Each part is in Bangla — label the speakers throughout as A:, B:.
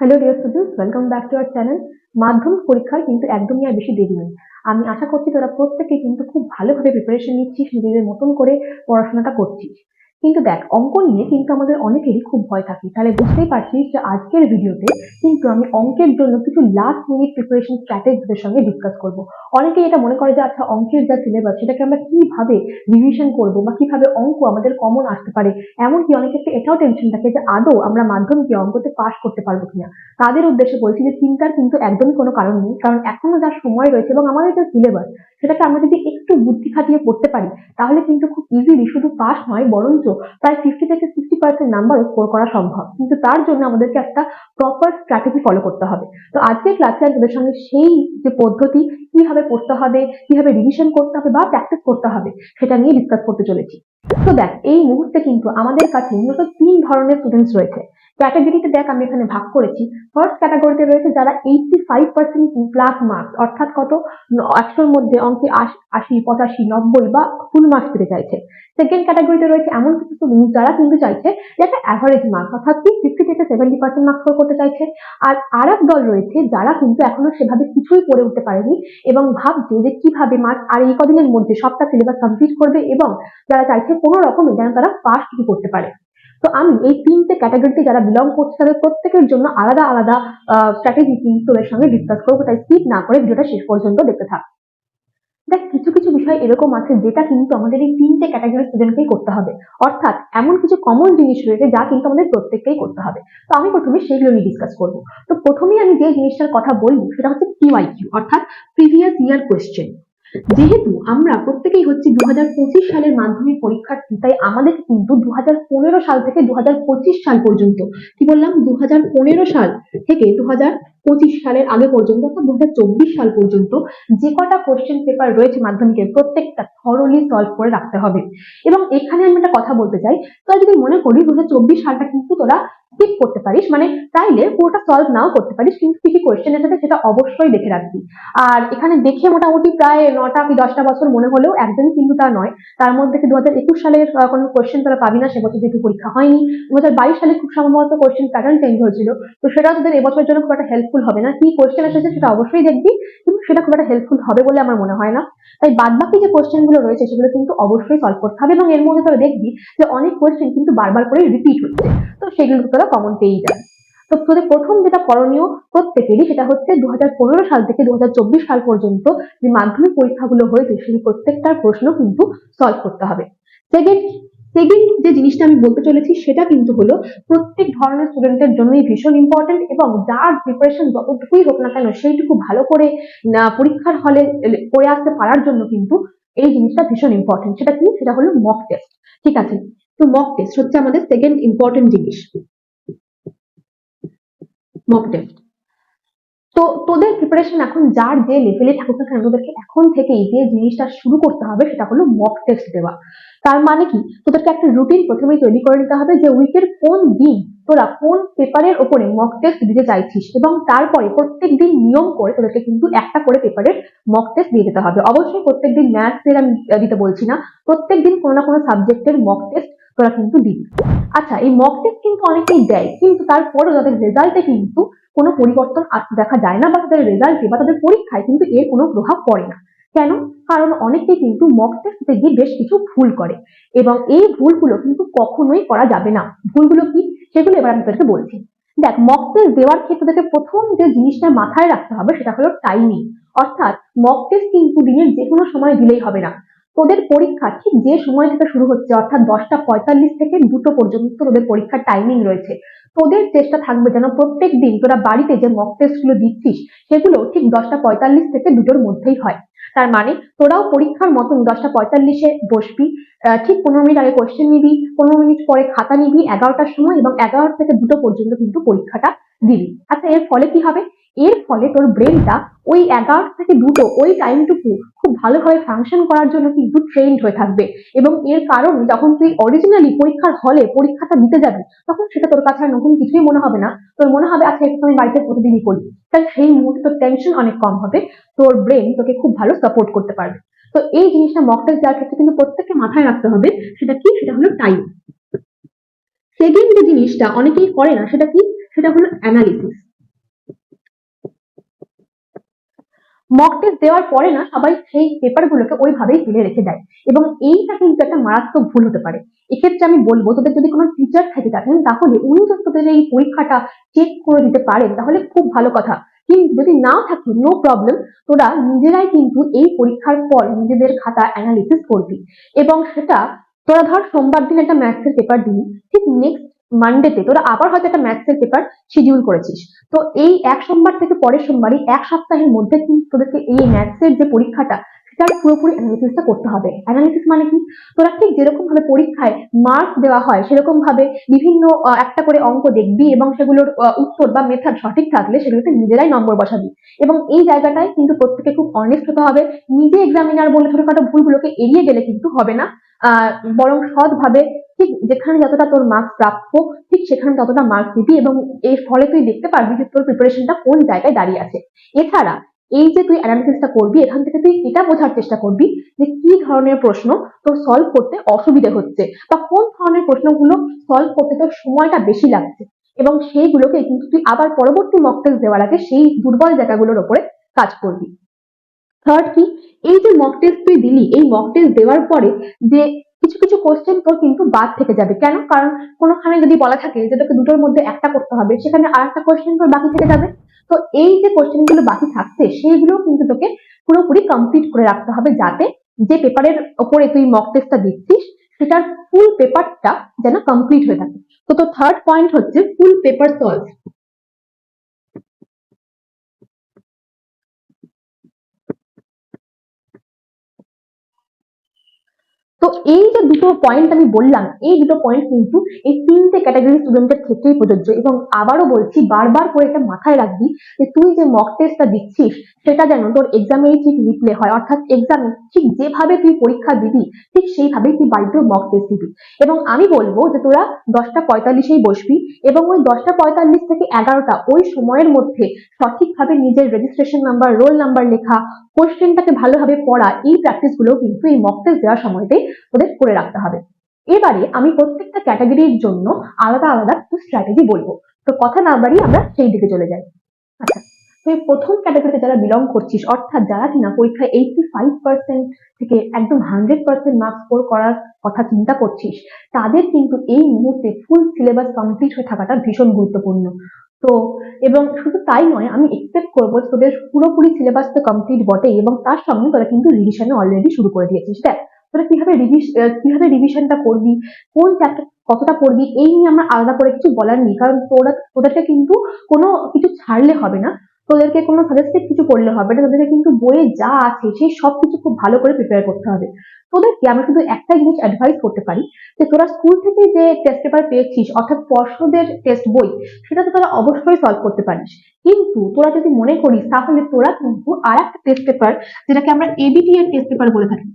A: Hello dear students welcome back to our channel মাধ্যমিক পরীক্ষার কিন্তু একদমই আর বেশি দেরি নেই। আমি আশা করছি তোরা প্রত্যেকে কিন্তু খুব ভালোভাবে প্রিপারেশন নিচ্ছিস, নিজেদের মতন করে পড়াশোনাটা করছিস। কিন্তু দেখ, অঙ্ক নিয়ে কিন্তু আমাদের অনেকেরই খুব ভয় থাকে। তাহলে বুঝতেই পারছিস যে আজকের ভিডিওতে কিন্তু আমি অঙ্কের জন্য কিছু লাস্ট মিনিট প্রিপারেশন স্ট্র্যাটেজিদের সঙ্গে ডিসকাস করব। অনেকেই এটা মনে করে যে আচ্ছা অঙ্কের যা সিলেবাস সেটাকে আমরা কীভাবে রিভিশন করব বা কীভাবে অঙ্ক আমাদের কমন আসতে পারে? এমনকি অনেকের তো এটাও টেনশন থাকে যে, আদৌ আমরা মাধ্যমিকে অঙ্কতে পাশ করতে পারব কিনা? তাদের উদ্দেশ্যে বলছি যে, চিন্তার কিন্তু একদমই কোনো কারণ নেই। কারণ এখনও যা সময় রয়েছে এবং আমাদের যে সিলেবাস সেটাকে আমরা যদি একটু বুদ্ধি খাটিয়ে পড়তে পারি, তাহলে কিন্তু খুব ইজিলি শুধু পাস নয়, বরঞ্চ প্রায় ফিফটি থেকে সিক্সটি পার্সেন্ট নাম্বারও স্কোর করা সম্ভব। কিন্তু তার জন্য আমাদেরকে একটা প্রপার স্ট্র্যাটেজি ফলো করতে হবে। তো আজকে ক্লাসে আমি সঙ্গে সেই যে পদ্ধতি, কীভাবে পড়তে হবে, কীভাবে রিভিশন করতে হবে বা প্র্যাকটিস করতে হবে, সেটা নিয়ে ডিসকাস করতে চলেছি। তো দেখ, এই মুহূর্তে কিন্তু আমাদের কাছে মূলত তিন ধরনের স্টুডেন্টস রয়েছে। ক্যাটাগরিতে দেখ, আমি এখানে ভাগ করেছি। ফার্স্ট ক্যাটাগরিতে রয়েছে যারা eighty five percent plus marks অর্থাৎ কত? একশোর মধ্যে অঙ্কে আশি পঁচাশি, নব্বই বা ফুল মার্কস পেতে চাইছে। সেকেন্ড ক্যাটাগরিতে রয়েছে এমন কিছু স্টুডেন্ট যারা কিন্তু চাইছে যে একটা অ্যাভারেজ মার্কস অর্থাৎ কি? ফিফটি থেকে সেভেন্টি পার্সেন্ট মার্কস করতে চাইছে। আর আর এক দল রয়েছে যারা কিন্তু এখনও সেভাবে কিছুই পড়ে উঠতে পারেনি এবং ভাবছে যে কীভাবে মার্কস আর এই কদিনের মধ্যে সবটা সিলেবাস কমপ্লিট করবে এবং যারা চাইছে কোনো রকমে যেন তারা কি করতে পারে। তো আমি এই তিনটে ক্যাটাগরিতে যারা বিলং করছে, তাদের প্রত্যেকের জন্য আলাদা আলাদা স্ট্র্যাটেজি কিন্তু তোদের সঙ্গে ডিসকাস করব। তাই স্কিপ না করে ভিডিওটা শেষ পর্যন্ত দেখতে থাক। দেখ, কিছু কিছু বিষয় এরকম আছে যেটা কিন্তু আমাদের এই তিনটে ক্যাটাগরি স্টুডেন্টকেই করতে হবে। অর্থাৎ এমন কিছু কমন জিনিস রয়েছে যা কিন্তু আমাদের প্রত্যেককেই করতে হবে। তো আমি প্রথমে সেইগুলো নিয়ে ডিসকাস করব। তো প্রথমেই আমি যে জিনিসটার কথা বলব, সেটা হচ্ছে পিওয়াইকিউ অর্থাৎ প্রিভিয়াস ইয়ার কোয়েশ্চেন যেহেতু আমরা প্রত্যেকেই হচ্ছে দু সালের মাধ্যমিক পরীক্ষার্থী তাই আমাদের কিন্তু দু সাল থেকে দু সাল পর্যন্ত, কি বললাম? দু সাল থেকে দু পঁচিশ সালের আগে পর্যন্ত অর্থাৎ দু হাজার চব্বিশ সাল পর্যন্ত যে কটা কোশ্চেন পেপার রয়েছে মাধ্যমিকের প্রত্যেকটা থরলি সলভ করে রাখতে হবে। এবং এখানে আমি একটা কথা বলতে চাই, তোরা যদি মনে করি দু হাজার চব্বিশ সালটা কিন্তু তোরা স্কিপ করতে পারিস মানে চাইলে পুরোটা সলভ নাও করতে পারিস, কিন্তু কি কি কোয়েশ্চেন এসেছে সেটা অবশ্যই দেখে রাখবি। আর এখানে দেখে মোটামুটি প্রায় নটা কি দশটা বছর মনে হলেও একদমই কিন্তু তা নয়। তার মধ্যে দু হাজার একুশ সালের কোনো কোয়েশ্চেন তোরা পাবি না, সে বছর যেহেতু পরীক্ষা হয়নি। দু হাজার বাইশ সালে খুব সম্ভবত কোয়েশ্চেন প্যাটার্ন চেঞ্জ হয়েছিল। তো সেটা তোদের এবছরের জন্য খুব একটা হেল্পফুল হবে না। কি কোয়েশ্চেন এসেছে সেটা অবশ্যই দেখবি, কিন্তু সেটা খুব একটা হেল্পফুল হবে বলে আমার মনে হয় না। তাই বাদ বাকি যে কোয়েশ্চেনগুলো রয়েছে, সেগুলো কিন্তু অবশ্যই সলভ করতে হবে। এবং এর মধ্যে তোরা দেখবি যে অনেক কোয়েশ্চেন কিন্তু বারবার করে রিপিট হচ্ছে। তো সেগুলো তোরা কমন পেয়েই যাবে। তো তোদের প্রথম যেটা করণীয় প্রত্যেকেরই সেটা হচ্ছে দু সাল থেকে দু সাল পর্যন্ত যে মাধ্যমিক পরীক্ষাগুলো হয়েছে সেই প্রত্যেকটার প্রশ্ন কিন্তু সলভ করতে হবে। সেকেন্ড সেকেন্ড যে জিনিসটা আমি বলতে চলেছি সেটা কিন্তু হলো প্রত্যেক ধরনের স্টুডেন্টের জন্যই ভীষণ ইম্পর্টেন্ট এবং যার প্রিপারেশন যতটুকুই হোক না কেন সেইটুকু ভালো করে পরীক্ষার হলে করে আসতে পারার জন্য কিন্তু এই জিনিসটা ভীষণ ইম্পর্টেন্ট সেটা কি? সেটা হলো মক টেস্ট ঠিক আছে? তো মক টেস্ট হচ্ছে আমাদের সেকেন্ড ইম্পর্টেন্ট জিনিস। মক টেস্ট তো তোদের প্রিপারেশন এখন যার যে লেভেলে থাকুক না কেন, তোদেরকে এখন থেকেই যে জিনিসটা শুরু করতে হবে সেটা হলো মক টেস্ট দেওয়া। তার মানে কি? তোদেরকে একটা রুটিন প্রথমেই তৈরি করে নিতে হবে যে উইকের কোন দিন তোরা কোন পেপারের ওপরে মক টেস্ট দিতে চাইছিস এবং তারপরে প্রত্যেক দিন নিয়ম করে তোদেরকে কিন্তু একটা করে পেপারের মক টেস্ট দিয়ে যেতে হবে। অবশ্যই প্রত্যেক দিন ম্যাথসের আমি দিতে বলছি না। প্রত্যেক দিন কোনো না কোনো সাবজেক্টের মক টেস্ট তোরা কিন্তু দিবি। আচ্ছা এই মক টেস্ট কিন্তু অনেকেই দেয়, কিন্তু তারপরেও তাদের রেজাল্টে কিন্তু কোনো পরিবর্তন দেখা যায় না বা তাদের রেজাল্টে বা তাদের পরীক্ষায় কিন্তু এর কোনো প্রভাব পড়ে না। কেন? কারণ অনেকে কিন্তু মক টেস্টে গিয়ে বেশ কিছু ভুল করে এবং এই ভুলগুলো কিন্তু কখনোই করা যাবে না। ভুলগুলো কি? সেগুলো এবার আমি তোদেরকে বলছি। দেখ মক টেস্ট দেওয়ার ক্ষেত্রে তোকে প্রথম যে জিনিসটা মাথায় রাখতে হবে সেটা হলো টাইমিং অর্থাৎ মক টেস্ট কিন্তু দিনের যে কোনো সময় দিলেই হবে না। তোদের পরীক্ষা ঠিক যে সময় থেকে শুরু হচ্ছে, অর্থাৎ দশটা পঁয়তাল্লিশ থেকে দুটো পর্যন্ত তোদের পরীক্ষার টাইমিং রয়েছে। তোদের চেষ্টা থাকবে যেন প্রত্যেক দিন তোরা বাড়িতে যে মক টেস্টগুলো দিচ্ছিস, সেগুলো ঠিক দশটা পঁয়তাল্লিশ থেকে দুটোর মধ্যেই হয়। তার মানে তোরাও পরীক্ষার মতন দশটা পঁয়তাল্লিশে বসবি ঠিক পনেরো মিনিট আগে কোয়েশ্চেন নিবি, পনেরো মিনিট পরে খাতা নিবি, এগারোটার সময় এবং এগারোটা থেকে দুটো পর্যন্ত কিন্তু পরীক্ষাটা দিবি। আচ্ছা এর ফলে কি হবে? এর ফলে তোর ব্রেনটা ওই এগারোটা থেকে দুটো, ওই টাইমটুকু খুব ভালোভাবে ফাংশন করার জন্য কিন্তু ট্রেন্ড হয়ে থাকবে। এবং এর কারণ যখন তুই অরিজিনালি পরীক্ষার হলে পরীক্ষাটা দিতে যাবি, তখন সেটা তোর কাছে আর নতুন কিছুই মনে হবে না। তোর মনে হবে আচ্ছা তো আমি বাড়িতে প্রতিদিনই করি। তাই সেই মুহূর্তে তোর টেনশন অনেক কম হবে। তোর ব্রেন তোকে খুব ভালো সাপোর্ট করতে পারবে। তো এই জিনিসটা মক টেস্ট দেওয়ার ক্ষেত্রে কিন্তু প্রত্যেককে মাথায় রাখতে হবে, সেটা কি? সেটা হলো টাইম সেকেন্ড যে জিনিসটা অনেকেই করে না, সেটা কি? সেটা হলো অ্যানালিসিস মক টেস্ট দেওয়ার পরে না, সবাই সেই পেপারগুলোকে ওইভাবেই ফেলে রেখে দেয়। এবং এইটা কিন্তু একটা মারাত্মক ভুল হতে পারে। এক্ষেত্রে আমি বলব, তোদের যদি কোনো টিচার থেকে থাকেন তাহলে উনি যদি তোদের এই পরীক্ষাটা চেক করে দিতে পারেন, তাহলে খুব ভালো কথা। কিন্তু যদি নাও থাকে নো প্রবলেম তোরা নিজেরাই কিন্তু এই পরীক্ষার পর নিজেদের খাতা অ্যানালিসিস করবি। এবং সেটা, তোরা ধর সোমবার দিন একটা ম্যাথসের পেপার দিলি, ঠিক নেক্সট মানডেতে তোরা আবার হয়তো একটা ম্যাথসের পেপার শিডিউল করেছিস। তো এই এক সোমবার থেকে পরের সোমবারই এক সপ্তাহের মধ্যে কিন্তু তোদেরকে এই ম্যাথসের যে পরীক্ষাটা সেটার পুরোপুরি অ্যানালিসিসটা করতে হবে। অ্যানালিসিস মানে কি? তোরা ঠিক যেরকম ভাবে পরীক্ষায় মার্ক দেওয়া হয়, সেরকম ভাবে বিভিন্ন একটা করে অঙ্ক দেখবি এবং সেগুলোর উত্তর বা মেথড সঠিক থাকলে সেগুলোতে নিজেরাই নম্বর বসাবি। এবং এই জায়গাটায় কিন্তু প্রত্যেকে খুব অনেস্ট হতে হবে। নিজে এক্সামিনার বলে ছোটখাটো ভুলগুলোকে এড়িয়ে গেলে কিন্তু হবে না। বরং সৎভাবে ঠিক যেখানে যতটা তোর মার্কস প্রাপ্য, ঠিক সেখানে ততটা মার্কস দিবি এবং এর ফলে তুই দেখতে পারবি যে তোর প্রিপারেশনটা কোন জায়গায় দাঁড়িয়ে আছে। এছাড়া এই যে তুই অ্যানালিসিসটা করবি, এখান থেকে তুই এটা বোঝার চেষ্টা করবি যে কি ধরনের প্রশ্ন তোর সলভ করতে অসুবিধে হচ্ছে বা কোন ধরনের প্রশ্নগুলো সলভ করতে তোর সময়টা বেশি লাগছে এবং সেইগুলোকে কিন্তু তুই আবার পরবর্তী মক টেস্ট দেওয়ার আগে সেই দুর্বল জায়গাগুলোর উপরে কাজ করবি। থার্ড কি? এই যে মক টেস্ট তুই দিলি, এই মক টেস্ট দেওয়ার পরে যে কিছু কিছু কোশ্চেন তোর কিন্তু বাদ থেকে যাবে। কেন? কারণ কোনোখানে যদি বলা থাকে যে তোকে দুটোর মধ্যে একটা করতে হবে, সেখানে আর একটা কোশ্চেন তোর বাকি থেকে যাবে। তো এই যে কোশ্চেনগুলো বাকি থাকছে সেইগুলো কিন্তু তোকে পুরোপুরি কমপ্লিট করে রাখতে হবে যাতে যে পেপারের ওপরে তুই মক টেস্টটা দিচ্ছিস সেটার ফুল পেপারটা যেন কমপ্লিট হয়ে থাকে। তো তোর থার্ড পয়েন্ট হচ্ছে ফুল পেপার সলভ তো এই যে দুটো পয়েন্ট আমি বললাম, এই দুটো পয়েন্ট কিন্তু এই তিনটে ক্যাটাগরি স্টুডেন্টের ক্ষেত্রেই প্রযোজ্য। এবং আবারও বলছি, বারবার করে এটা মাথায় রাখবি যে তুই যে মক টেস্টটা দিচ্ছিস, সেটা যেন তোর এক্সামেই ঠিক রিপ্লে হয়। অর্থাৎ এক্সামে ঠিক যেভাবে তুই পরীক্ষা দিবি, ঠিক সেইভাবেই তুই বাড়িতেও মক টেস্ট দিবি। এবং আমি বলব যে তোরা দশটা পঁয়তাল্লিশেই বসবি এবং ওই দশটা পঁয়তাল্লিশ থেকে এগারোটা, ওই সময়ের মধ্যে সঠিকভাবে নিজের রেজিস্ট্রেশন নাম্বার রোল নাম্বার লেখা কোশ্চেনটাকে ভালোভাবে পড়া, এই প্র্যাকটিসগুলো কিন্তু এই মক টেস্ট দেওয়ার সময়তে তোদের করে রাখতে হবে। এবারে আমি প্রত্যেকটা ক্যাটাগরির জন্য আলাদা আলাদা কিছু স্ট্র্যাটেজি বলব। তো কথা না বাড়িয়ে আমরা সেই দিকে চলে যাই। আচ্ছা প্রথম ক্যাটাগরিতে যারা বিলং করছিস, অর্থাৎ যারা কিনা পরীক্ষায় এইটটি ফাইভ পার্সেন্ট থেকে একদম হান্ড্রেড পার্সেন্ট মার্কস স্কোর করার কথা চিন্তা করছিস, তাদের কিন্তু এই মুহূর্তে ফুল সিলেবাস কমপ্লিট হয়ে থাকাটা ভীষণ গুরুত্বপূর্ণ। তো, এবং শুধু তাই নয়, আমি এক্সপেক্ট করব তোদের পুরোপুরি সিলেবাস তো কমপ্লিট বটেই, এবং তার সঙ্গে তোরা কিন্তু রিভিশনে অলরেডি শুরু করে দিয়েছিস। দেখ তোরা কীভাবে কীভাবে রিভিশনটা করবি? কোন চ্যাপ্টার কতটা পড়বি? এই নিয়ে আমার আলাদা করে কিছু বলার নেই। কারণ তোরা তোদেরকে কিন্তু কোনো কিছু ছাড়লে হবে না। তোদেরকে কোনো সাজেস্টেড কিছু করলে হবে না। তোদেরকে কিন্তু বইয়ে যা আছে, সেই সব কিছু খুব ভালো করে প্রিপেয়ার করতে হবে। তোদেরকে আমি শুধু একটা জিনিস অ্যাডভাইস করতে পারি যে, তোরা স্কুল থেকে যে টেস্ট পেপার পেয়েছিস, অর্থাৎ পর্ষদের টেস্ট বই সেটা তো তোরা অবশ্যই সলভ করতে পারিস। কিন্তু তোরা যদি মনে করিস, তাহলে তোরা কিন্তু আর একটা টেস্ট পেপার যেটাকে আমরা এবিটি এর টেস্ট পেপার বলে থাকি।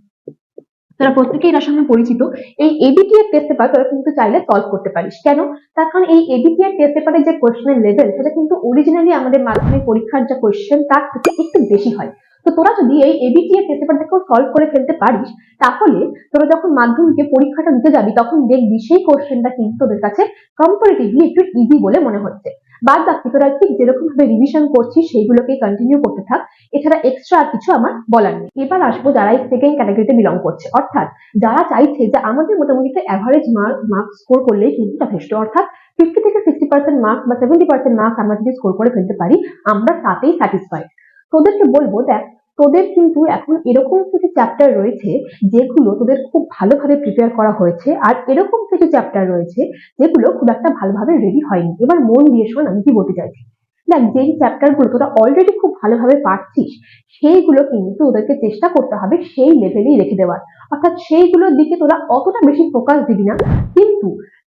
A: তোরা প্রত্যেকেই এটার সঙ্গে পরিচিত, এই এবিটি এর টেস্ট পেপার তোরা কিন্তু চাইলে সলভ করতে পারিস। কেন? তার কারণ এই এবিটি এর টেস্ট পেপারের যে কোশ্চেনের লেভেল সেটা কিন্তু অরিজিনালি আমাদের মাধ্যমিক পরীক্ষার যে কোশ্চেন তার থেকে একটু বেশি হয়। তো তোরা যদি এই এবিটি এর টেস্ট পেপারটাকেও সলভ করে ফেলতে পারিস, তাহলে তোরা যখন মাধ্যমিকে পরীক্ষাটা দিতে যাবি, তখন দেখবি সেই কোশ্চেনটা কিন্তু তোদের কাছে কম্পারেটিভলি একটু ইজি বলে মনে হচ্ছে। বাদ বাকি তোরা ঠিক যেরকম ভাবে রিভিশন করছিস, সেইগুলোকে কন্টিনিউ করতে থাক। এছাড়া এক্সট্রা আর কিছু আমার বলার নেই। এবার আসব যারা এই সেকেন্ড ক্যাটাগরিতে বিলং করছে। অর্থাৎ যারা চাইছে যে আমাদের মোটামুটি একটা অ্যাভারেজ মার্ক মার্ক স্কোর করলেই কিন্তু যথেষ্ট। অর্থাৎ ফিফটি থেকে সিক্সটি পার্সেন্ট মার্কস বা সেভেন্টি পার্সেন্ট মার্কস আমরা যদি স্কোর করে ফেলতে পারি, আমরা তাতেই স্যাটিসফাইড তোদেরকে বলব, দেখ তোদের কিন্তু এখন এরকম কিছু চ্যাপ্টার রয়েছে যেগুলো তোদের খুব ভালোভাবে প্রিপেয়ার করা হয়েছে। আর এরকম কিছু চ্যাপ্টার রয়েছে যেগুলো খুব একটা ভালোভাবে রেডি হয়নি। এবার মন দিয়ে শোন, আমি কি বলতে চাইছি? দেখ, যেই চ্যাপ্টারগুলো তোরা অলরেডি খুব ভালোভাবে পারছিস, সেইগুলো কিন্তু ওদেরকে চেষ্টা করতে হবে সেই লেভেলেই রেখে দেওয়ার। অর্থাৎ সেইগুলোর দিকে তোরা অতটা বেশি ফোকাস দিবি না। কিন্তু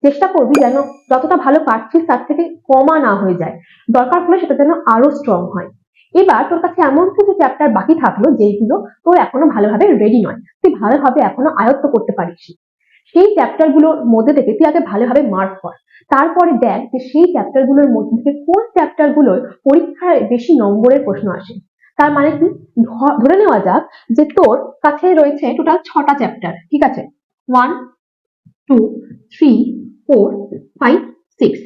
A: চেষ্টা করবি যেন যতটা ভালো পারছিস তার থেকে কমা না হয়ে যায়। দরকার হলে সেটা যেন আরও স্ট্রং হয়। এবার তোর কাছে এমন কিছু চ্যাপ্টার বাকি থাকল যেগুলো তোর এখনও ভালোভাবে রেডি নয়। তুই ভালোভাবে এখনও আয়ত্ত করতে পারিস সেই চ্যাপ্টারগুলোর মধ্যে থেকে তুই আগে ভালোভাবে মার্ক কর। তারপরে দেখ যে সেই চ্যাপ্টারগুলোর মধ্যে থেকে কোন চ্যাপ্টারগুলোর পরীক্ষায় বেশি নম্বরের প্রশ্ন আসে। তার মানে কি? ধরে নেওয়া যাক যে তোর কাছে রয়েছে টোটাল ছটা চ্যাপ্টার ঠিক আছে? One two three four five six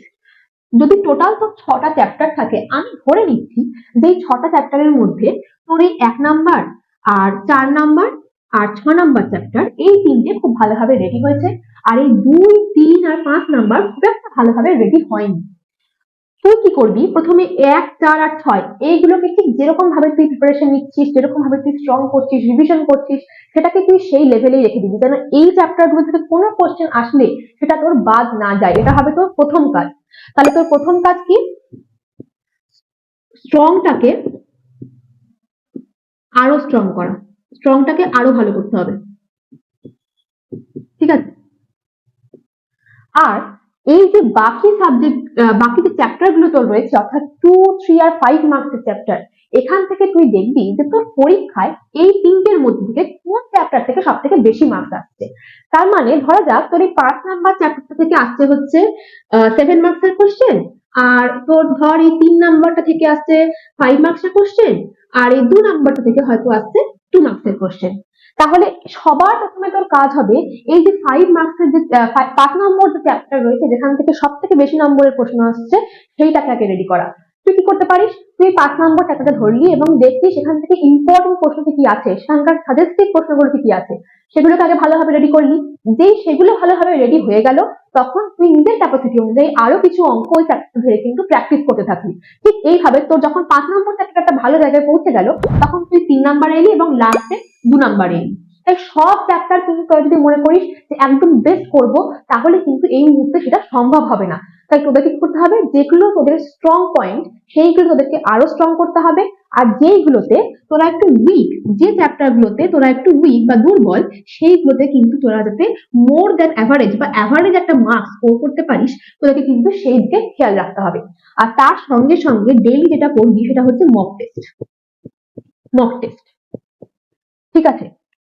A: যদি টোটাল তোর ছটা চ্যাপ্টার থাকে, আমি ধরে নিচ্ছি যে এই ছটা চ্যাপ্টারের মধ্যে তোর এই এক নাম্বার আর চার নাম্বার আর ছ নাম্বার চ্যাপ্টার এই তিনটে খুব ভালোভাবে রেডি হয়েছে। আর এই দুই, তিন আর পাঁচ নাম্বার খুব একটা ভালোভাবে রেডি হয়নি। তুই কি করবি? প্রথমে এক, চার আর ছয়। এইগুলোকে ঠিক যেরকম ভাবে তুই প্রিপারেশন নিচ্ছিস, যেরকম ভাবে তুই স্ট্রং করছিস রিভিশন করছিস, সেটাকে তুই সেই লেভেলেই রেখে দিবি। যেন এই চ্যাপ্টারগুলো থেকে কোনো কোশ্চেন আসলে সেটা তোর বাদ না যায়। এটা হবে তোর প্রথম কাজ। তাহলে তোর প্রথম কাজ কি? স্ট্রংটাকে আরও স্ট্রং করা। স্ট্রংটাকে আরও ভালো করতে হবে। ঠিক আছে? আর এই যে বাকি সাবজেক্ট বাকি যে চ্যাপ্টারগুলো তোর রয়েছে, অর্থাৎ টু থ্রি আর ফাইভ মার্কসের চ্যাপ্টার এখান থেকে তুই দেখবি যে তোর পরীক্ষায় এই তিনটের মধ্যে থেকে কোন চ্যাপ্টার থেকে সব থেকে বেশি মার্কস আসছে। তার মানে ধরা যাক, তোর এই পাঁচ নাম্বার চ্যাপ্টারটা থেকে আসছে হচ্ছে সেভেন মার্কসের কোশ্চেন আর তোর ধর এই তিন নাম্বারটা থেকে আসছে ফাইভ মার্কসের কোশ্চেন আর এই দু নাম্বারটা থেকে হয়তো আসছে টু মার্কসের কোশ্চেন তাহলে সবার প্রথমে তোর কাজ হবে এই যে ফাইভ মার্কসের যে পাঁচ নম্বর যে চ্যাপ্টার রয়েছে, যেখান থেকে সব থেকে বেশি নম্বরের প্রশ্ন আসছে, সেইটাকে আগে রেডি করা। তুই কি করতে পারিস? তুই পাঁচ নম্বর চ্যাপ্টারটা ধরলি এবং দেখলি সেখান থেকে ইম্পর্টেন্ট প্রশ্ন কি আছে সেখানকার সাজেস্টিভ প্রশ্নগুলো কি আছে সেগুলোকে আগে ভালোভাবে রেডি করলি। যেই সেগুলো ভালোভাবে রেডি হয়ে গেল, তখন তুই নিজের ক্যাপাসিটি অনুযায়ী আরও কিছু অঙ্ক ওই চ্যাপ্টার ধরে কিন্তু প্র্যাকটিস করতে থাকলি। ঠিক এইভাবে তোর যখন পাঁচ নম্বর চ্যাপ্টারটা ভালো জায়গায় পৌঁছে গেল, তখন তুই তিন নাম্বারে এলি এবং লাস্টে দু নাম্বারে এলি। তাই সব চ্যাপ্টার কিন্তু তোরা যদি মনে করিস যে একদম বেস্ট করব, তাহলে কিন্তু এই মুহূর্তে সেটা সম্ভব হবে না। তাই তোদেরকে কি করতে হবে? যেগুলো তোদের স্ট্রং পয়েন্ট সেইগুলো তোদেরকে আরও স্ট্রং করতে হবে। আর যেইগুলোতে তোরা একটু উইক যে চ্যাপ্টার গুলোতে তোরা একটু উইক বা দুর্বল, সেইগুলোতে কিন্তু তোরা যাতে মোর দ্যান অ্যাভারেজ বা অ্যাভারেজ একটা মার্কস স্কোর করতে পারিস, তোদেরকে কিন্তু সেই দিকে খেয়াল রাখতে হবে। আর তার সঙ্গে সঙ্গে ডেইলি যেটা করবি সেটা হচ্ছে মক টেস্ট মক টেস্ট ঠিক আছে?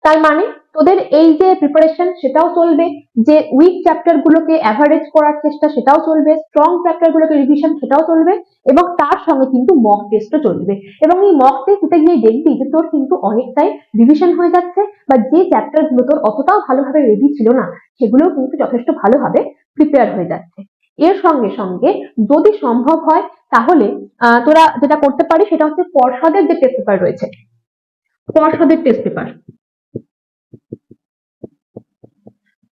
A: তার মানে তোদের এই যে প্রিপারেশন সেটাও চলবে, যে উইক চ্যাপ্টার গুলোকে অ্যাভারেজ করার চেষ্টা সেটাও চলবে স্ট্রং চ্যাপ্টার গুলোকে রিভিশন সেটাও চলবে এবং তার সঙ্গে কিন্তু মক টেস্টও চলবে। এবং এই মক টেস্ট গিয়ে দেখবি যে তোর কিন্তু অনেকটাই রিভিশন হয়ে যাচ্ছে বা যে চ্যাপ্টারগুলো তোর অতটাও ভালোভাবে রেডি ছিল না, সেগুলোও কিন্তু যথেষ্ট ভালোভাবে প্রিপেয়ার হয়ে যাচ্ছে। এর সঙ্গে সঙ্গে যদি সম্ভব হয়, তাহলে তোরা যেটা করতে পারিস সেটা হচ্ছে পর্ষদের যে টেস্ট পেপার রয়েছে, পর্ষদের টেস্ট পেপার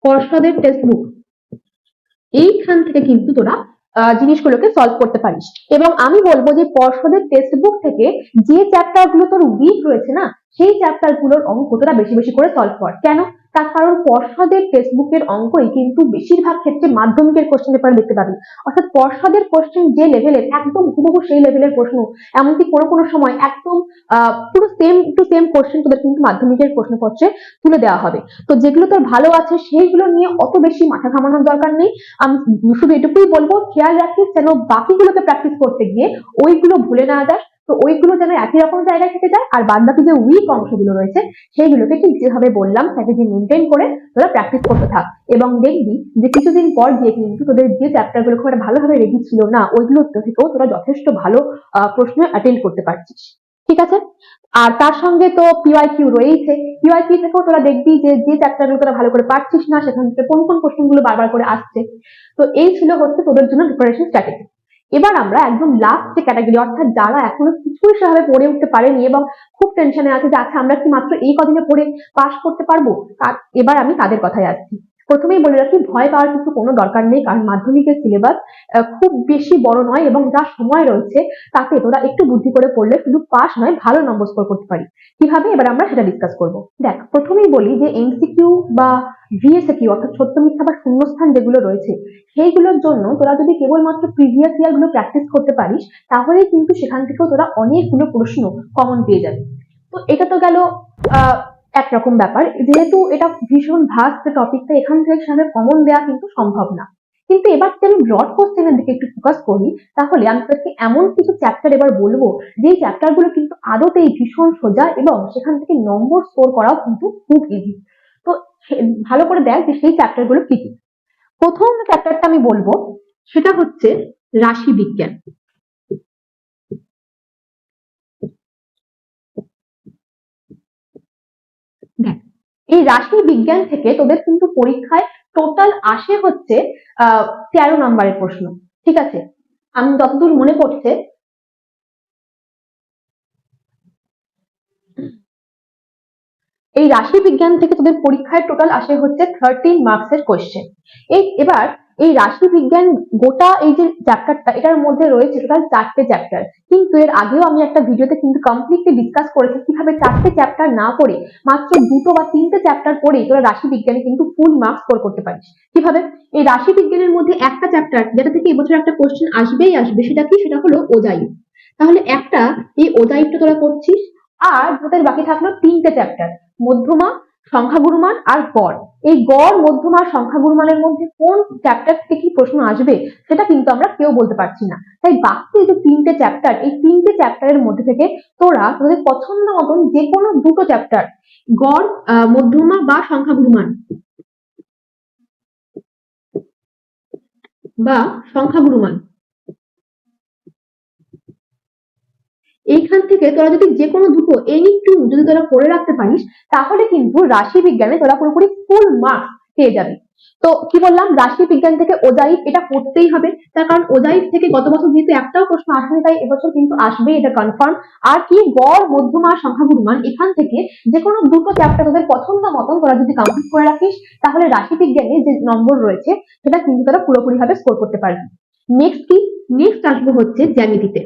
A: পর্ষদের টেক্সট বুক এইখান থেকে কিন্তু তোরা জিনিসগুলোকে সলভ করতে পারিস। এবং আমি বলব যে পর্ষদের টেক্সট বুক থেকে যে চ্যাপ্টারগুলো তোর উইক রয়েছে না, সেই চ্যাপ্টারগুলোর অঙ্ক তোরা বেশি বেশি করে সলভ কর। কেন? তার কারণ পর্ষদের ফেসবুকের অঙ্কই কিন্তু বেশিরভাগ ক্ষেত্রে মাধ্যমিকের কোশ্চেন পেপার দেখতে পাবি। অর্থাৎ পর্ষদের কোশ্চেন যে লেভেলের একদম হুবহু সেই লেভেলের প্রশ্ন। এমনকি কোনো কোনো সময় একদম পুরো সেম টু সেম কোশ্চেন তোদের কিন্তু মাধ্যমিকের প্রশ্নপত্রে তুলে দেওয়া হবে। তো যেগুলো তোর ভালো আছে, সেইগুলো নিয়ে অত বেশি মাথা ঘামানোর দরকার নেই। আমি শুধু এটুকুই বলব, খেয়াল রাখিস যেন বাকিগুলোকে প্র্যাকটিস করতে গিয়ে ওইগুলো ভুলে না যাস। তো ওইগুলো যেন একই রকম জায়গায় থেকে যায়, আর বাদ বাকি যে উইক অংশগুলো রয়েছে, সেইগুলোকে ঠিক যেভাবে বললাম স্ট্র্যাটেজি মেনটেন করে তোরা প্র্যাকটিস করতে থাক। এবং দেখবি যে কিছুদিন পর গিয়ে কিন্তু তোদের যে চ্যাপ্টারগুলো খুব একটা ভালোভাবে রেডি ছিল না, ওইগুলো থেকেও তোরা যথেষ্ট ভালো প্রশ্ন অ্যাটেন্ড করতে পারছিস। ঠিক আছে? আর তার সঙ্গে তো পিওয়াই কিউ রয়েছে পিওয়াই কিউ থেকেও তোরা দেখবি যে যে চ্যাপ্টারগুলো তোরা ভালো করে পারছিস না, সেখান থেকে কোন কোন কোশ্চেনগুলো বারবার করে আসছে। তো এই ছিল হচ্ছে তোদের জন্য প্রিপারেশন স্ট্র্যাটেজি এবার আমরা একদম লাস্ট যে ক্যাটাগরি অর্থাৎ যারা এখনও কিছুই সেভাবে পড়ে উঠতে পারেনি এবং খুব টেনশনে আছে যে আচ্ছা আমরা কি মাত্র এই কদিনে পড়ে পাশ করতে পারব? এবার আমি তাদের কথায় আসছি। প্রথমেই বলে রাখি, ভয় পাওয়ার কিন্তু কোনো দরকার নেই, কারণ মাধ্যমিকের সিলেবাস খুব বেশি বড় নয় এবং যা সময় রয়েছে তাতে তোরা একটু বুদ্ধি করে পড়লে শুধু পাস নয়, ভালো নম্বর স্কোর করতে পারি কীভাবে? এবার আমরা সেটা ডিসকাস করব। দেখ, প্রথমেই বলি যে এমসিকিউ বা ভিএসএকিউ অর্থাৎ সত্য, মিথ্যা বা শূন্যস্থান যেগুলো রয়েছে, সেইগুলোর জন্য তোরা যদি কেবলমাত্র প্রিভিয়াস ইয়ারগুলো প্র্যাকটিস করতে পারিস, তাহলেই কিন্তু সেখান থেকেও তোরা অনেকগুলো প্রশ্ন কমন পেয়ে যাবে। তো এটা তো গেল একরকম ব্যাপার। যেহেতু এটা ভীষণ ভাস্ট টপিক তাই এখান থেকে সেভাবে কমন দেওয়া কিন্তু সম্ভব না। কিন্তু এবার যদি আমি ব্রড কোশ্চেনের দিকে একটু ফোকাস করি, তাহলে আমি তোকে এমন কিছু চ্যাপ্টার এবার বলব যে চ্যাপ্টারগুলো কিন্তু আদতেই ভীষণ সোজা এবং সেখান থেকে নম্বর স্কোর করাও কিন্তু খুব ইজি তো ভালো করে দেখ যে সেই চ্যাপ্টারগুলো কি কি। প্রথম চ্যাপ্টারটা আমি বলব, সেটা হচ্ছে রাশি বিজ্ঞান। এই রাশি বিজ্ঞান থেকে তোদের কিন্তু পরীক্ষায় টোটাল আসে হচ্ছে, আহ, তেরো নম্বরের প্রশ্ন, ঠিক আছে? আমি যতদূর মনে পড়ছে, এই রাশি বিজ্ঞান থেকে তোদের পরীক্ষায় টোটাল আসে হচ্ছে থার্টিন মার্কসের কোয়েশ্চেন এই, এবার এই রাশি বিজ্ঞান গোটা এই যে চ্যাপ্টারটা এটার মধ্যে রয়েছে টোটাল চারটে চ্যাপ্টার কিন্তু এর আগেও আমি একটা ভিডিওতে কিন্তু কমপ্লিটলি ডিসকাস করেছি কীভাবে চারটে চ্যাপ্টার না পড়ে মাত্র দুটো বা তিনটে চ্যাপ্টার পড়েই তোরা রাশি বিজ্ঞানে কিন্তু ফুল মার্কস স্কোর করতে পারিস। কীভাবে? এই রাশি বিজ্ঞানের মধ্যে একটা চ্যাপ্টার যেটা থেকে এবছর একটা কোশ্চেন আসবেই আসবে, সেটা কি? সেটা হলো ওজাইভ তাহলে একটা, এই ওজাইভটা তোরা করছিস, আর তোদের বাকি থাকল তিনটে চ্যাপ্টার মধ্যমা সংখ্যাগুরুমান আর গড়। এই গড় মধ্যমা সংখ্যাগুরুমানের মধ্যে কোন চ্যাপ্টার থেকে প্রশ্ন আসবে, সেটা কিন্তু আমরা কেউ বলতে পারছি না। তাই বাকি যে তিনটে চ্যাপ্টার এই তিনটে চ্যাপ্টারের মধ্যে থেকে তোরা তোদের পছন্দ মতন যে কোনো দুটো চ্যাপ্টার গড় মধ্যমা বা সংখ্যাগুরুমান বা সংখ্যাগুরুমান এইখান থেকে তোরা যদি যে কোনো দুটো এনি টু যদি তোরা করে রাখতে পারিস, তাহলে কিন্তু রাশি বিজ্ঞানে তোরা পুরোপুরি ফুল মার্কস পেয়ে যাবি। তো কি বললাম? রাশি বিজ্ঞান থেকে ওজাইভ এটা করতেই হবে। তার কারণ ওজাইভ থেকে গত বছর যেহেতু একটাও প্রশ্ন আসেনি, তাই এবছর কিন্তু আসবে, এটা কনফার্ম আর কি গড়, মধ্যমা সংখ্যাগুরুমান এখান থেকে যে কোনো দুটো চ্যাপ্টার তোদের পছন্দ মতন তোরা যদি কমপ্লিট করে রাখিস, তাহলে রাশি বিজ্ঞানে যে নম্বর রয়েছে, সেটা কিন্তু তোরা পুরোপুরি ভাবে স্কোর করতে পারবি। নেক্সট কি? নেক্সট আসব হচ্ছে জ্যামিতিতে।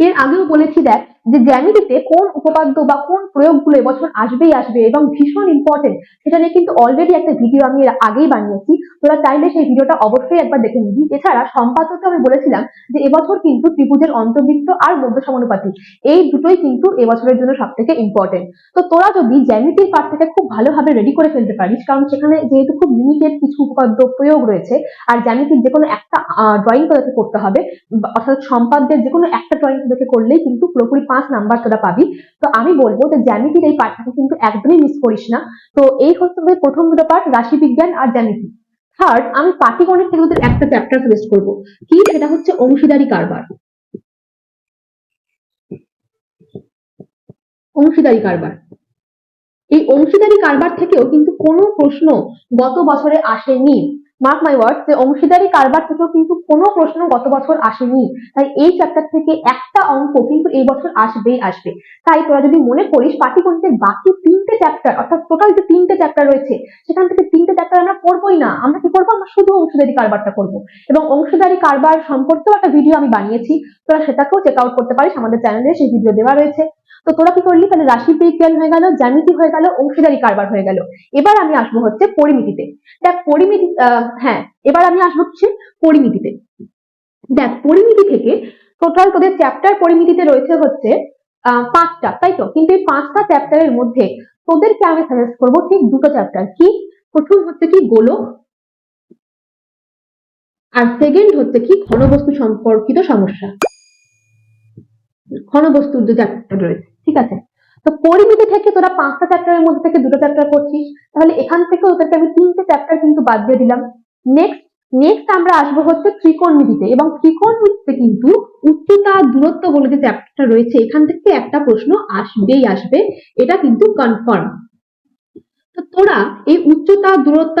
A: এর আগেও বলেছি দেখ যে জ্যামিতিতে কোন উপপাদ্য বা কোন প্রয়োগগুলো এবছর আসবেই আসবে এবং ভীষণ ইম্পর্টেন্ট সেটা নিয়ে কিন্তু অলরেডি একটা ভিডিও আমি আগেই বানিয়েছি তোরা চাইলে সেই ভিডিওটা অবশ্যই একবার দেখে নিবি। এছাড়া সম্পাদ্যতে আমি বলেছিলাম যে এবছর কিন্তু ত্রিভুজের অন্তর্বৃত্ত আর মধ্য সমানুপাতি এই দুটোই কিন্তু এবছরের জন্য সব থেকে ইম্পর্টেন্ট তো তোরা যদি জ্যামিতির থেকে খুব ভালোভাবে রেডি করে ফেলতে পারিস, কারণ সেখানে যেহেতু খুব লিমিটেড কিছু উপপাদ্য প্রয়োগ রয়েছে, আর জ্যামিতির যে কোনো একটা ড্রয়িং তোদেরকে করতে হবে অর্থাৎ সম্পাদ্যের যে কোনো একটা ড্রয়িং তোদেরকে করলেই কিন্তু পুরোপুরি পাঁচ নাম্বার তোরা পাবি। তো আমি বলব যে জ্যামিতির এই পার্টটাকে কিন্তু একদমই মিস করিস না। তো এই হচ্ছে তোদের প্রথম দুটো পার্ট রাশি বিজ্ঞান আর জ্যামিতি। থার্ড আমি পাটিগণিত থেকে তোদের একটা চ্যাপ্টার সাজেস্ট করব। কি? সেটা হচ্ছে অংশীদারি কারবার। অংশীদারি কারবার। এই অংশীদারি কারবার থেকেও কিন্তু কোনো প্রশ্ন গত বছরে আসেনি। মার্ক মাই ওয়ার্ড যে অংশীদারি কারবার থেকেও কিন্তু কোনো প্রশ্ন গত বছর আসেনি। তাই এই চ্যাপ্টার থেকে একটা অঙ্ক কিন্তু এই বছর আসবেই আসবে। তাই তোরা যদি মনে করিস, পাটিগণিতের বাকি তিনটে চ্যাপ্টার অর্থাৎ টোটাল যে তিনটে চ্যাপ্টার রয়েছে, সেখান থেকে তিনটে চ্যাপ্টার আমরা করবোই না। আমরা কি করব? আমরা শুধু অংশীদারি কারবারটা করব। এবং অংশীদারি কারবার সম্পর্কেও একটা ভিডিও আমি বানিয়েছি। তোরা সেটাকেও চেক আউট করতে পারিস। আমাদের চ্যানেলে সেই ভিডিও দেওয়া রয়েছে। তো তোরা কি করলি? তাহলে রাশি বিজ্ঞান হয়ে গেল, জ্যামিতি হয়ে গেল, অংশীদারি কারবার হয়ে গেল। এবার আমি আসব হচ্ছে পরিমিতিতে। দেখ, পরিমিতি হ্যাঁ এবার আমি আসব হচ্ছে পরিমিতিতে। দেখ, পরিমিতি থেকে টোটাল তোদের চ্যাপ্টার পরিমিতিতে রয়েছে হচ্ছে পাঁচটা, তাই তো? কিন্তু এই পাঁচটা চ্যাপ্টারের মধ্যে তোদেরকে আমি সাজেস্ট করব ঠিক দুটো চ্যাপ্টার কি? প্রথম হচ্ছে কি গোলক, আর সেকেন্ড হচ্ছে কি ঘনবস্তু সম্পর্কিত সমস্যা। ঘনবস্তুর যে চ্যাপ্টার রয়েছে, ঠিক আছে? তো পরিমিতি থেকে তোরা পাঁচটা চ্যাপ্টারের মধ্যে থেকে দুটো চ্যাপ্টার করছিস, তাহলে এখান থেকে ওদেরকে আমি তিনটে চ্যাপ্টার কিন্তু বাদ দিয়ে দিলাম। নেক্সট নেক্সট আমরা আসব হচ্ছে ত্রিকোণমিতিতে এবং ত্রিকোণমিতিতে কিন্তু উচ্চতা দূরত্ব বলে যে চ্যাপ্টারটা রয়েছে, এখান থেকে একটা প্রশ্ন আসবেই আসবে, এটা কিন্তু কনফার্ম তোরা এই উচ্চতা, দূরত্ব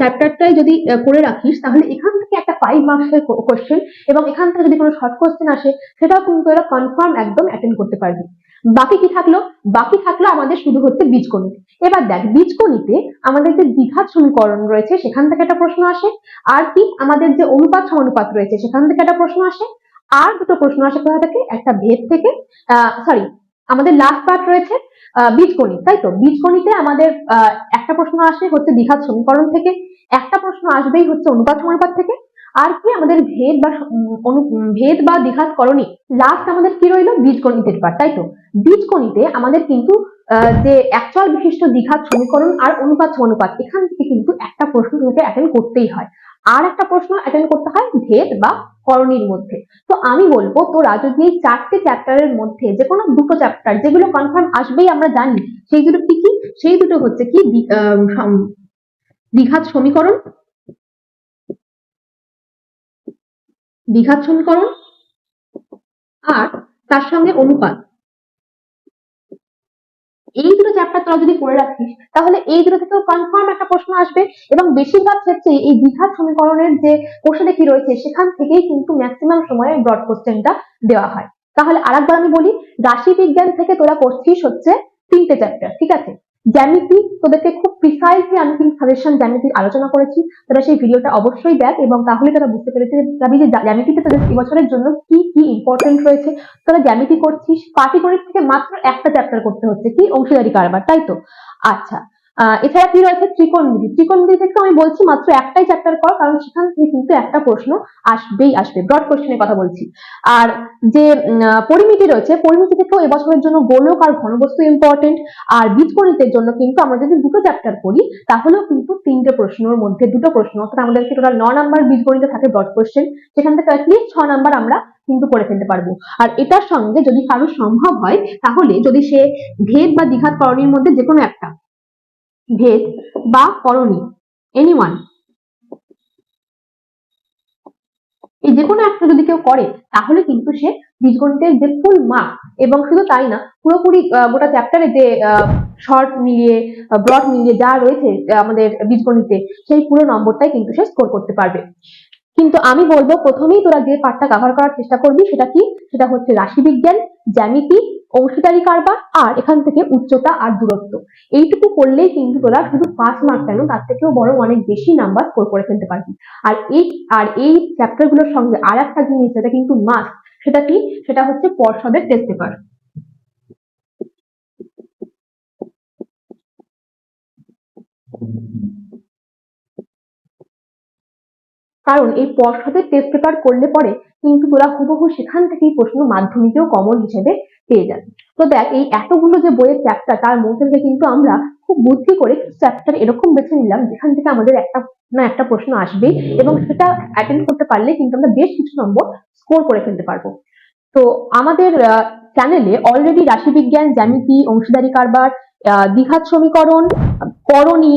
A: চ্যাপ্টারটাই যদি করে রাখিস, তাহলে এখান থেকে একটা ফাইভ মার্কসের কোশ্চেন এবং এখান থেকে যদি কোনো শর্ট কোশ্চেন আসে, সেটাও কিন্তু তোরা কনফার্ম একদম অ্যাটেন্ড করতে পারবি। বাকি কি থাকল? বাকি থাকল আমাদের শুধু হচ্ছে বীজগণিত। এবার দেখ, বীজগণিতে আমাদের যে দ্বিঘাত সমীকরণ রয়েছে, সেখান থেকে একটা প্রশ্ন আসে। আর কি? আমাদের যে অনুপাত সমানুপাত রয়েছে, সেখান থেকে একটা প্রশ্ন আসে। আর দুটো প্রশ্ন আসে কোথা থেকে? একটা ভেদ থেকে। আহ সরি আমাদের লাস্ট পার্ট রয়েছে বীজগণিত, তাই তো? বীজগণিতে আমাদের একটা প্রশ্ন আসে হচ্ছে দ্বিঘাত সমীকরণ থেকে, একটা প্রশ্ন আসবেই হচ্ছে অনুপাত সমানুপাত থেকে, আর কি আমাদের ভেদ বা ভেদ বা দ্বিঘাত করণী লাস্ট আমাদের কি রইল? বীজগণিতের পার্ট তাই তো? বীজগণিতে আমাদের কিন্তু যে অ্যাকচুয়াল বিশিষ্ট দ্বিঘাত সমীকরণ আর অনুপাত সমানুপাত এখান থেকে কিন্তু একটা প্রশ্ন তোমাকে অ্যাটেন্ড করতেই হয়। আর একটা প্রশ্ন অ্যাটেন্ড করতে হয় ভেদ বা করণীর মধ্যে। তো আমি বলব তোরা যদি এই চারটে চ্যাপ্টারের মধ্যে যে কোনো দুটো চ্যাপ্টার যেগুলো কনফার্ম আসবেই আমরা জানি, সেই দুটো কি কি? সেই দুটো হচ্ছে কি দ্বিঘাত সমীকরণ দ্বিঘাত সমীকরণ, আর তার সঙ্গে অনুপাত। এই দুটো চ্যাপ্টার তোরা যদি করে রাখিস, তাহলে এই দুটো থেকেও কনফার্ম একটা প্রশ্ন আসবে এবং বেশিরভাগ ক্ষেত্রে এই দ্বিঘাত সমীকরণের যে কোশ্চেন কি রয়েছে, সেখান থেকেই কিন্তু ম্যাক্সিমাম সময়ে ব্রড কোশ্চেনটা দেওয়া হয়। তাহলে আরেকবার আমি বলি, রাশি বিজ্ঞান থেকে তোরা করছিস হচ্ছে তিনটে চ্যাপ্টার ঠিক আছে? জ্যামিতি, তোদেরকে খুব প্রিসাইজলি আমি কিন্তু সাজেশন জ্যামিতির আলোচনা করেছি, তারা সেই ভিডিওটা অবশ্যই দেখ এবং তাহলে তারা বুঝতে পেরেছে যাবি যে জ্যামিতিতে তোদের এবছরের জন্য কি কি ইম্পর্টেন্ট রয়েছে। তোরা জ্যামিতি করছিস পাটিগণিত থেকে মাত্র একটা চ্যাপ্টার করতে হচ্ছে, কি অংশীদারি কারবার, তাই তো? আচ্ছা এছাড়া কি রয়েছে? ত্রিকোণমিতি। ত্রিকোণমিতি থেকে আমি বলছি মাত্র একটাই চ্যাপ্টার কর, কারণ সেখান থেকে কিন্তু একটা প্রশ্ন আসবেই আসবে। ব্রড কোশ্চেনের কথা বলছি। আর যে পরিমিতি রয়েছে, পরিমিতি থেকেও এবছরের জন্য গোলক আর ঘনবস্তু ইম্পর্টেন্ট আর বীজগণিতের জন্য কিন্তু আমরা যদি দুটো চ্যাপ্টার করি তাহলেও কিন্তু তিনটে প্রশ্নের মধ্যে দুটো প্রশ্ন, অর্থাৎ আমাদেরকে টোটাল ন নাম্বার বীজগণিতে থাকে ব্রড কোশ্চেন সেখান থেকে অ্যাটলিস্ট ছ নাম্বার আমরা কিন্তু করে ফেলতে পারব। আর এটার সঙ্গে যদি কারও সম্ভব হয়, তাহলে যদি সে ভেদ বা দ্বিঘাত করণীর মধ্যে যে কোনো একটা ভেদ বা করণী। এনিওয়ান এই যে কোনো একটা যদি কেউ করে, তাহলে কিন্তু সে বীজগণিতের যে ফুল মার্ক এবং শুধু তাই না, পুরোপুরি গোটা চ্যাপ্টারে যে শর্ট মিলিয়ে ব্রড মিলিয়ে যা রয়েছে আমাদের বীজগণিতে, সেই পুরো নম্বরটাই কিন্তু সে স্কোর করতে পারবে। কিন্তু আমি বলব প্রথমেই তোরা যে পার্টটা কভার করার চেষ্টা করবি সেটা কি? সেটা হচ্ছে রাশিবিজ্ঞান, জ্যামিতি অংশীদারি কারবার আর এখান থেকে উচ্চতা আর দূরত্ব। এইটুকু করলেই কিন্তু তোরা শুধু পাঁচ মার্ক কেন? তার থেকেও বরং অনেক বেশি নাম্বার স্কোর করে ফেলতে পারবি। আর এই আর এই চ্যাপ্টারগুলোর সঙ্গে আর একটা জিনিস যেটা কিন্তু মাস্ট সেটা কি? সেটা হচ্ছে পর্ষদের টেস্ট পেপার কারণ এই পর্ষদের টেস্ট পেপার করলে পরে কিন্তু তোরা হুবহু সেখান থেকেই প্রশ্ন মাধ্যমিকেও কমন হিসেবে পেয়ে যাবে। তো দেখ, এই এতগুলো যে বইয়ের চ্যাপ্টার তার মধ্যে থেকে কিন্তু আমরা খুব বুদ্ধি করে চ্যাপ্টার এরকম বেছে নিলাম, যেখান থেকে আমাদের একটা, না একটা প্রশ্ন আসবে এবং সেটা অ্যাটেন্ড করতে পারলে কিন্তু আমরা বেশ কিছু নম্বর স্কোর করে ফেলতে পারব। তো আমাদের চ্যানেলে অলরেডি রাশিবিজ্ঞান, জ্যামিতি, অংশীদারি কারবার দ্বিঘাত সমীকরণ করণী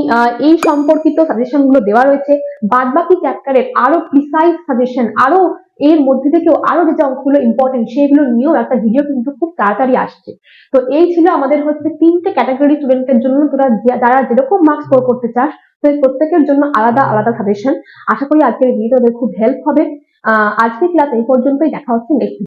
A: এই সম্পর্কিত সাজেশনগুলো দেওয়া রয়েছে। বাদ বাকি চ্যাপ্টারের আরও প্রিসাইজ সাজেশন আরও এর মধ্যে থেকেও আরও যে অঙ্কগুলো ইম্পর্টেন্ট সেগুলো নিয়েও একটা ভিডিও কিন্তু খুব তাড়াতাড়ি আসছে। তো এই ছিল আমাদের হচ্ছে তিনটে ক্যাটাগরি স্টুডেন্টের জন্য তোরা যারা যেরকম মার্কস স্কোর করতে চাস, তো এই প্রত্যেকের জন্য আলাদা আলাদা সাজেশন আশা করি আজকের ভিডিও তোদের খুব হেল্প হবে। আজকের ক্লাস এই পর্যন্তই, দেখা হচ্ছে নেক্সট